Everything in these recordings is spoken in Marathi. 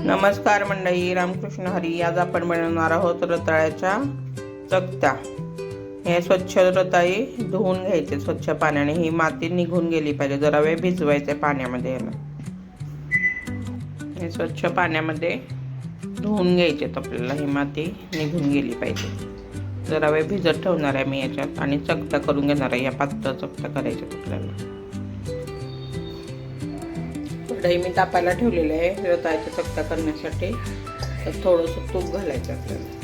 नमस्कार मंडळी रामकृष्ण हरी. आज आपण बनवणार आहोत रताळ्याच्या चकत्या. हे स्वच्छ रताळी धुवून घ्यायचे स्वच्छ पाण्याने. ही माती निघून गेली पाहिजे. जरा वेळ भिजवायचे पाण्यामध्ये याला. हे स्वच्छ पाण्यामध्ये धुवून घ्यायचे आपल्याला. ही माती निघून गेली पाहिजे. जरा वेळ भिजत ठेवणार आहे मी याच्यात आणि चकत्या करून घेणार आहे. या पातळ चकत्या करायच्या आपल्याला. दही मी तापायला ठेवलेलं आहे रताळ्याच्या चकत्या करण्यासाठी. तर थोडंसं तूप घालायचं आपल्याला.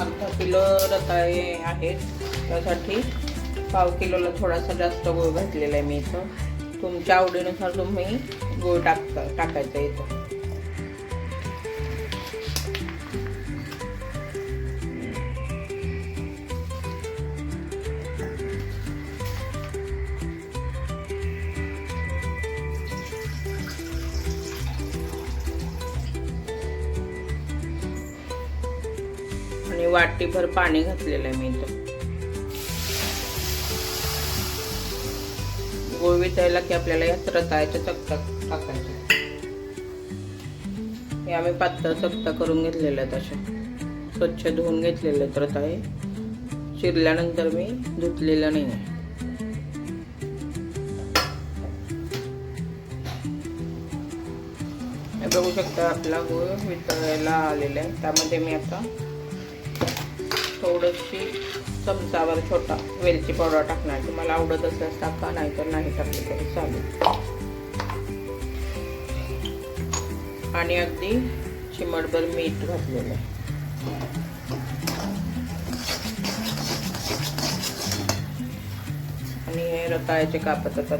अर्धा किलो रताळे आहेत. त्यासाठी पाव किलोला थोडासा जास्त गूळ घातलेला आहे मी इथं. तुमच्या आवडीनुसार तुम्ही गूळ टाकता टाकायचा इथं. वाटीभर पाणी घातलेलं आहे मी इथं. गोळ वितळला की आपल्याला या रताळ्याच्या चकता टाकायच्या हे आम्ही पातळ चकता करून घेतलेल्या आहेत अशा स्वच्छ धुवून घेतलेले आहेत रताळे चिरल्यानंतर मी धुतलेलं नाही आहे. बघू शकता आपला गुळ वितळायला आलेला आहे. त्यामध्ये मी आता थोडीशी चमचावर छोटा वेलची पावडर टाकणार. तुम्हाला आवडत असल्यास टाका नाही तर नाही टाकली तरी चालेल. आणि अगदी चिमटभर मीठ घातलेलं आहे. आणि हे रताळ्याचे कापत आता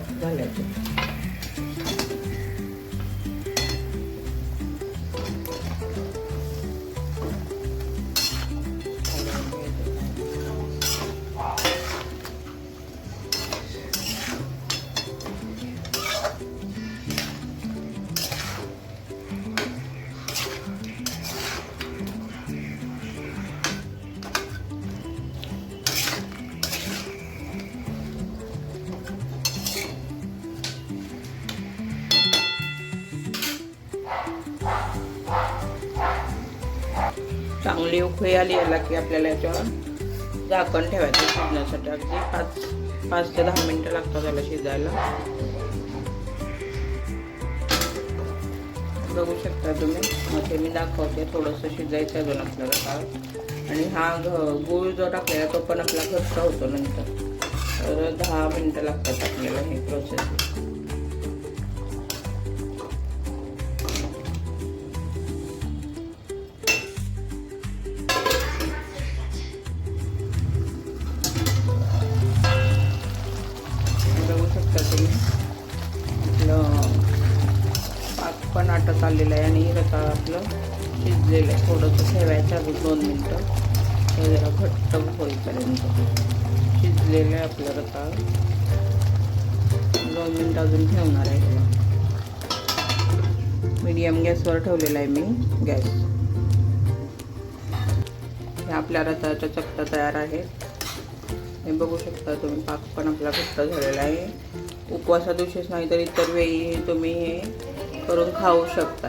चांगली उकळी आली याला की आपल्याला याच्यावर झाकण ठेवायचं शिजण्यासाठी. अगदी पाच पाच ते दहा मिनटं लागतात त्याला शिजायला. बघू शकता तुम्ही. मग ते मी दाखवते. थोडंसं शिजायचं अजून आपल्याला काळ आणि हा घ गूळ जो टाकलेला तो पण आपला घट्ट होतो नंतर. तर दहा मिनटं लागतात आपल्याला हे प्रोसेस पण आटत आलेलं आहे आणि रताळ आपलं शिजलेलं आहे. थोडंसं ठेवायचं अजून दोन मिनटं. हे जरा घट्ट होईपर्यंत. शिजलेलं आहे आपलं रताळ. दोन मिनटं अजून ठेवणार आहे त्याला मीडियम गॅसवर ठेवलेला आहे मी गॅस. हे आपल्या रताळच्या चपटा तयार आहेत. हे बघू शकता तुम्ही पाक पण आपला घट्ट झालेला आहे. उपवासा दिवशीच नाही तर इतर वेळी तुम्ही हे करून खाऊ शकता